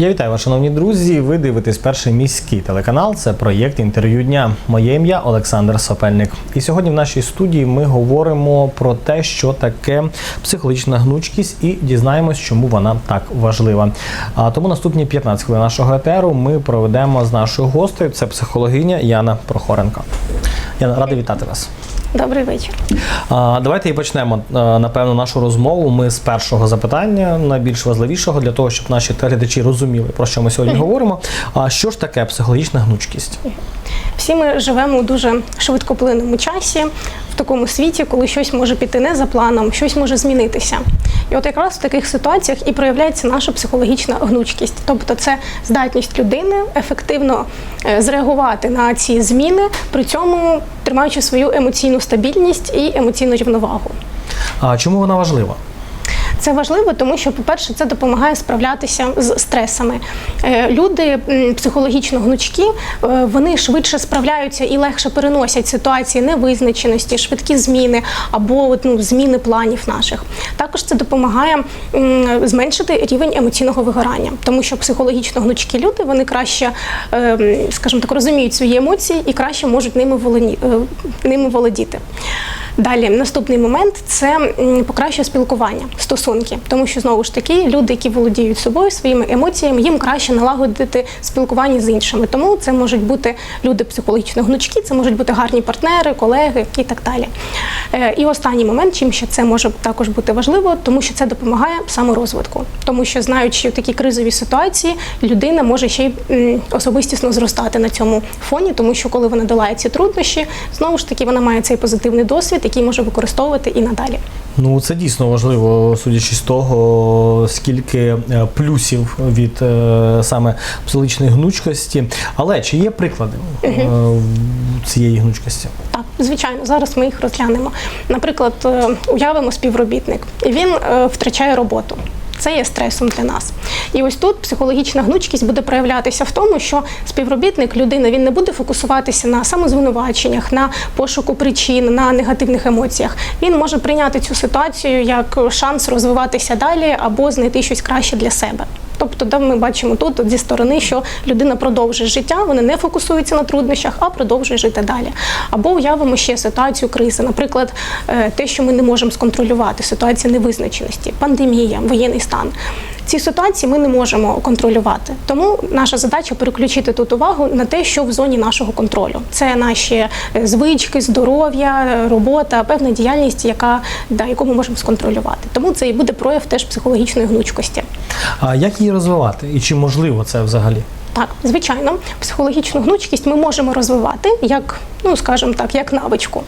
Я вітаю вас, шановні друзі. Ви дивитесь перший міський телеканал. Це проєкт інтерв'ю дня. Моє ім'я Олександр Сопельник. І сьогодні в нашій студії ми говоримо про те, що таке психологічна гнучкість, і дізнаємось, чому вона так важлива. А тому наступні 15 хвилин нашого етеру ми проведемо з нашою гостею. Це психологиня Яна Прохоренко. Яна, радий вітати вас. Добрий вечір. А, Давайте і почнемо напевно нашу розмову. Ми з першого запитання, найбільш важливішого для того, щоб наші глядачі розуміли про що ми сьогодні говоримо. А що ж таке психологічна гнучкість? Всі ми живемо у дуже швидкоплинному часі, в такому світі, коли щось може піти не за планом, щось може змінитися. І от якраз в таких ситуаціях і проявляється наша психологічна гнучкість, тобто це здатність людини ефективно е, зреагувати на ці зміни, при цьому тримаючи свою емоційну стабільність і емоційну рівновагу. А чому вона важлива? Це важливо, тому що, по-перше, це допомагає справлятися з стресами. Е, Люди психологічно гнучкі, е, вони швидше справляються і легше переносять ситуації невизначеності, швидкі зміни або ну, зміни планів наших. Також це допомагає зменшити рівень емоційного вигорання, тому що психологічно гнучкі люди вони краще, е, скажімо так, розуміють свої емоції і краще можуть ними володіти. Далі наступний момент це покращує спілкування, стосунки, тому що знову ж таки люди, які володіють собою, своїми емоціями, їм краще налагодити спілкування з іншими. Тому це можуть бути люди психологічно гнучкі, це можуть бути гарні партнери, колеги і так далі. Е, І останній момент, чим ще це може також бути важливо, тому що це допомагає саморозвитку, тому що знаючи такі кризові ситуації, людина може ще й особистісно зростати на цьому фоні, тому що коли вона долає ці труднощі, знову ж таки вона має цей позитивний досвід, який може використовувати і надалі. Ну це дійсно важливо, судячи з того, скільки е, плюсів від е, саме псиличної гнучкості. Але чи є приклади угу. цієї гнучкості? Так, звичайно, зараз ми їх розглянемо. Наприклад, уявимо співробітник, і він втрачає роботу. Це є стресом для нас. І ось тут психологічна гнучкість буде проявлятися в тому, що співробітник, людина, він не буде фокусуватися на самозвинуваченнях, на пошуку причин, на негативних емоціях. Він може прийняти цю ситуацію як шанс розвиватися далі або знайти щось краще для себе. Тобто, да, ми бачимо тут зі сторони, що людина продовжує життя, вона не фокусується на труднощах, а продовжує жити далі. Або уявимо ще ситуацію кризи, наприклад, е, те, що ми не можемо сконтролювати, ситуація невизначеності, пандемія, воєнний стан. Ці ситуації ми не можемо контролювати. Тому наша задача переключити тут увагу на те, що в зоні нашого контролю. Це наші е, звички, здоров'я, е, робота, певна діяльність, яка да, яку ми можемо сконтролювати. Тому це і буде прояв теж психологічної гнучкості. А як її розвивати? І чи можливо це взагалі? Так, звичайно, психологічну гнучкість ми можемо розвивати як, ну скажімо так, як навичку.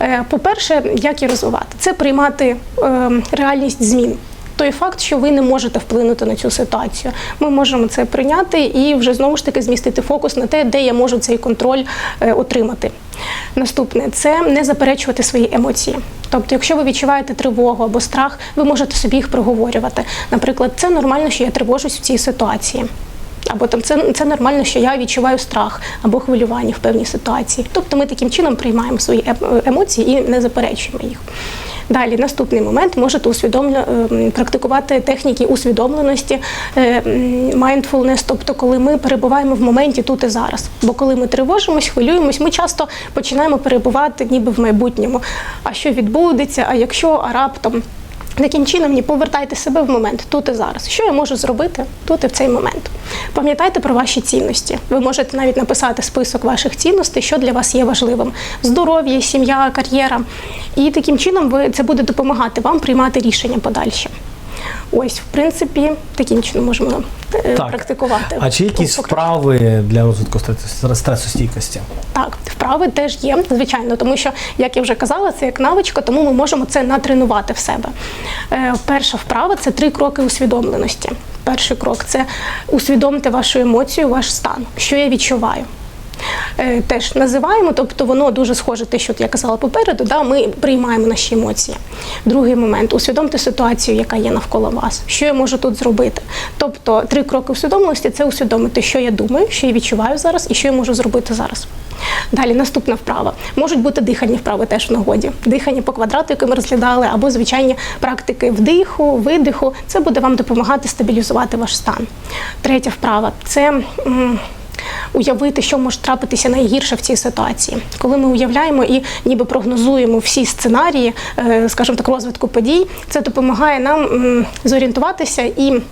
Е, По-перше, як її розвивати? Це приймати е, реальність змін. Той факт, що ви не можете вплинути на цю ситуацію, ми можемо це прийняти і вже знову ж таки змістити фокус на те, де я можу цей контроль е, отримати. Наступне це не заперечувати свої емоції. Тобто, якщо ви відчуваєте тривогу або страх, ви можете собі їх проговорювати. Наприклад, це нормально, що я тривожусь в цій ситуації. Або там це, це нормально, що я відчуваю страх або хвилювання в певній ситуації. Тобто ми таким чином приймаємо свої ем- емоції і не заперечуємо їх. Далі, наступний момент можете усвідомлю, ем, практикувати техніки усвідомленості, е, mindfulness, тобто коли ми перебуваємо в моменті тут і зараз. Бо коли ми тривожимось, хвилюємось, ми часто починаємо перебувати ніби в майбутньому. А що відбудеться, а якщо, а раптом. Таким чином, ні, повертайте себе в момент тут і зараз. Що я можу зробити тут і в цей момент? Пам'ятайте про ваші цінності. Ви можете навіть написати список ваших цінностей, що для вас є важливим: здоров'я, сім'я, кар'єра. І таким чином ви це буде допомагати вам приймати рішення подальші. Ось, в принципі, таким чином можемо е, Так. практикувати. А чи якісь вправи для розвитку стресостійкості? Так, вправи теж є, звичайно, тому що, як я вже казала, це як навичка, тому ми можемо це натренувати в себе. Е, перша вправа це три кроки усвідомленості. Перший крок це усвідомити вашу емоцію, ваш стан, що я відчуваю. Е, теж називаємо, тобто воно дуже схоже те, що я казала попереду. Да, ми приймаємо наші емоції. Другий момент усвідомте ситуацію, яка є навколо вас. Що я можу тут зробити? Тобто, три кроки усвідомленості це усвідомити, що я думаю, що я відчуваю зараз і що я можу зробити зараз. Далі наступна вправа. Можуть бути дихальні вправи теж в нагоді. Дихання по квадрату, яке ми розглядали, або звичайні практики вдиху, видиху. Це буде вам допомагати стабілізувати ваш стан. Третя вправа це. Уявити, що може трапитися найгірше в цій ситуації, коли ми уявляємо і ніби прогнозуємо всі сценарії, е, скажімо так, розвитку подій, це допомагає нам зорієнтуватися і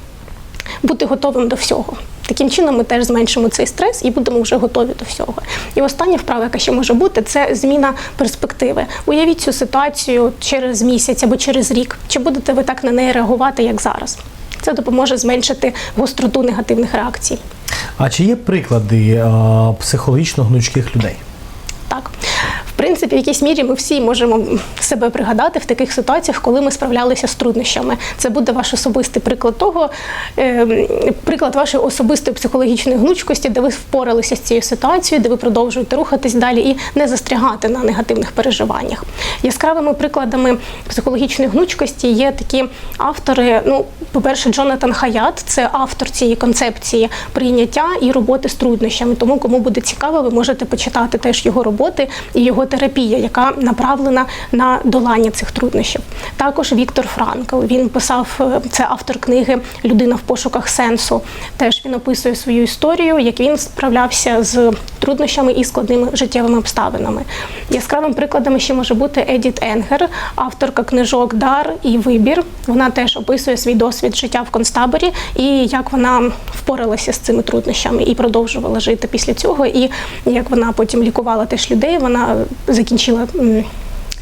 бути готовим до всього. Таким чином ми теж зменшимо цей стрес і будемо вже готові до всього. І остання вправа, яка ще може бути, це зміна перспективи. Уявіть цю ситуацію через місяць або через рік. Чи будете ви так на неї реагувати, як зараз? Це допоможе зменшити гостроту негативних реакцій. А чи є приклади психологічно гнучких людей? Принципі, в якійсь мірі ми всі можемо себе пригадати в таких ситуаціях, коли ми справлялися з труднощами. Це буде ваш особистий приклад того, е, приклад вашої особистої психологічної гнучкості, де ви впоралися з цією ситуацією, де ви продовжуєте рухатись далі і не застрягати на негативних переживаннях. Яскравими прикладами психологічної гнучкості є такі автори. Ну, по-перше, Джонатан Хаят це автор цієї концепції прийняття і роботи з труднощами. Тому, кому буде цікаво, ви можете почитати теж його роботи і його терапія, яка направлена на долання цих труднощів. Також Віктор Франкл. Він писав е, це автор книги Людина в пошуках сенсу. Теж він описує свою історію, як він справлявся з труднощами і складними життєвими обставинами. Яскравим прикладом ще може бути Едіт Енгер, авторка книжок Дар і Вибір. Вона теж описує свій досвід життя в концтаборі і як вона впоралася з цими труднощами і продовжувала жити після цього. І як вона потім лікувала теж людей. Вона закінчила.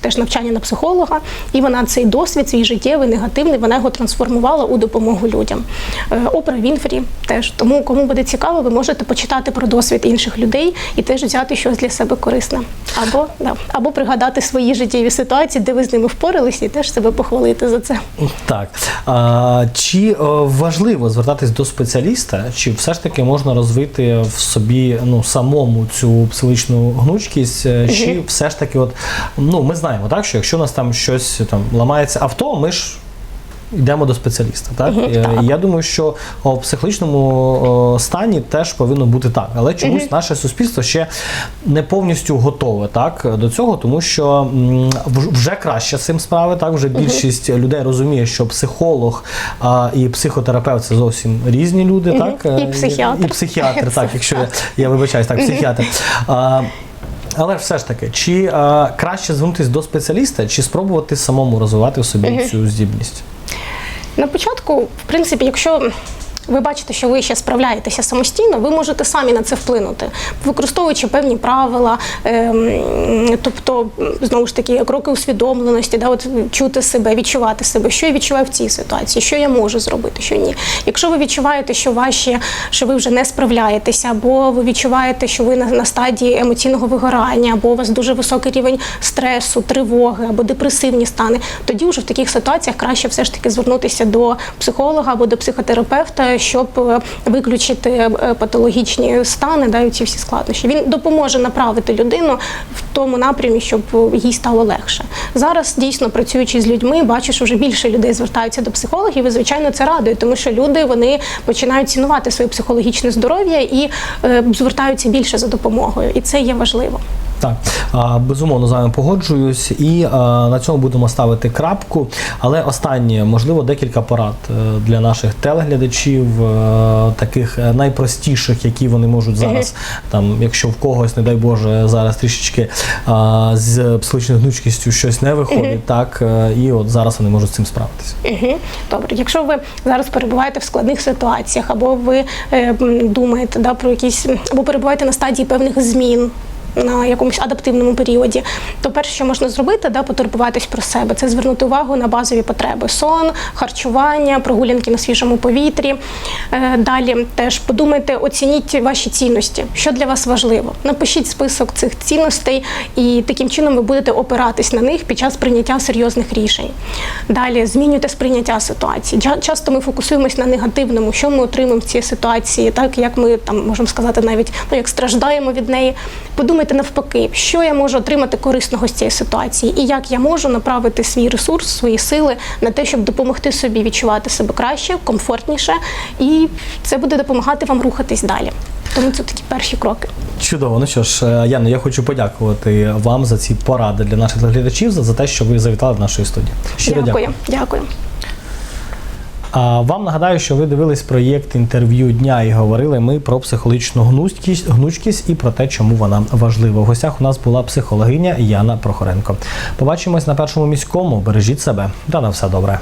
Теж навчання на психолога, і вона цей досвід, свій життєвий, негативний, вона його трансформувала у допомогу людям. Е, Опра Вінфрі теж. Тому, кому буде цікаво, ви можете почитати про досвід інших людей і теж взяти щось для себе корисне. Або, да, або пригадати свої життєві ситуації, де ви з ними впоралися, і теж себе похвалити за це. Так. А, чи е, важливо звертатись до спеціаліста, чи все ж таки можна розвити в собі ну, самому цю психологічну гнучкість, е, чи все ж таки, от, ну, ми знаємо, так, що якщо у нас там щось там ламається авто, ми ж. Йдемо до спеціаліста, так? Е, так. Я думаю, що в психологічному стані теж повинно бути так. Але чомусь наше суспільство ще не повністю готове так, до цього, тому що вже краще з цим справи. Так, вже більшість людей розуміє, що психолог а, і психотерапевт це зовсім різні люди, Мгм. так? І Е, психіатр. І психіатр, так, якщо я, я вибачаюсь, так, психіатр. А, але все ж таки, чи а, краще звернутися до спеціаліста, чи спробувати самому розвивати в собі цю здібність? На початку, в принципі, якщо ви бачите, що ви ще справляєтеся самостійно, ви можете самі на це вплинути, використовуючи певні правила, ем, тобто знову ж таки кроки усвідомленості, да, от чути себе, відчувати себе, що я відчуваю в цій ситуації, що я можу зробити, що ні. Якщо ви відчуваєте, що ваші, що ви вже не справляєтеся, або ви відчуваєте, що ви на, на стадії емоційного вигорання, або у вас дуже високий рівень стресу, тривоги або депресивні стани, тоді вже в таких ситуаціях краще все ж таки звернутися до психолога або до психотерапевта, щоб е, виключити е, патологічні стани, да, ці всі складнощі. Він допоможе направити людину в тому напрямі, щоб їй стало легше. Зараз дійсно працюючи з людьми, бачиш, вже більше людей звертаються до психологів, і звичайно це радує, тому що люди вони починають цінувати своє психологічне здоров'я і е, звертаються більше за допомогою, і це є важливо. Так, безумовно з вами погоджуюсь, і на цьому будемо ставити крапку. Але останнє, можливо, декілька порад е, для наших телеглядачів, е, таких е, найпростіших, які вони можуть зараз, там, якщо в когось, не дай Боже, зараз трішечки з психологічною гнучкістю щось не виходить, так і от зараз вони можуть з цим справитися. Добре, якщо ви зараз перебуваєте в складних ситуаціях, або ви думаєте да, про якісь, або перебуваєте на стадії певних змін. На якомусь адаптивному періоді, то перше, що можна зробити, да, потурбуватись про себе, це звернути увагу на базові потреби: сон, харчування, прогулянки на свіжому повітрі. Е, Далі теж подумайте, оцініть ваші цінності, що для вас важливо. Напишіть список цих цінностей, і таким чином ви будете опиратись на них під час прийняття серйозних рішень. Далі змінюйте сприйняття ситуації. Часто ми фокусуємось на негативному, що ми отримаємо в цій ситуації, так як ми там можемо сказати, навіть ну як страждаємо від неї. Подумайте навпаки, що я можу отримати корисного з цієї ситуації, і як я можу направити свій ресурс, свої сили на те, щоб допомогти собі відчувати себе краще, комфортніше, і це буде допомагати вам рухатись далі. Тому це такі перші кроки. Чудово. Ну що ж, е, Яно, я хочу подякувати вам за ці поради для наших глядачів за, за те, що ви завітали до нашої студії. Щиро дякую. дякую. Вам нагадаю, що ви дивились проєкт інтерв'ю дня і говорили ми про психологічну гнучкість, гнучкість і про те, чому вона важлива. В гостях у нас була психологиня Яна Прохоренко. Побачимось на першому міському. Бережіть себе та на все добре.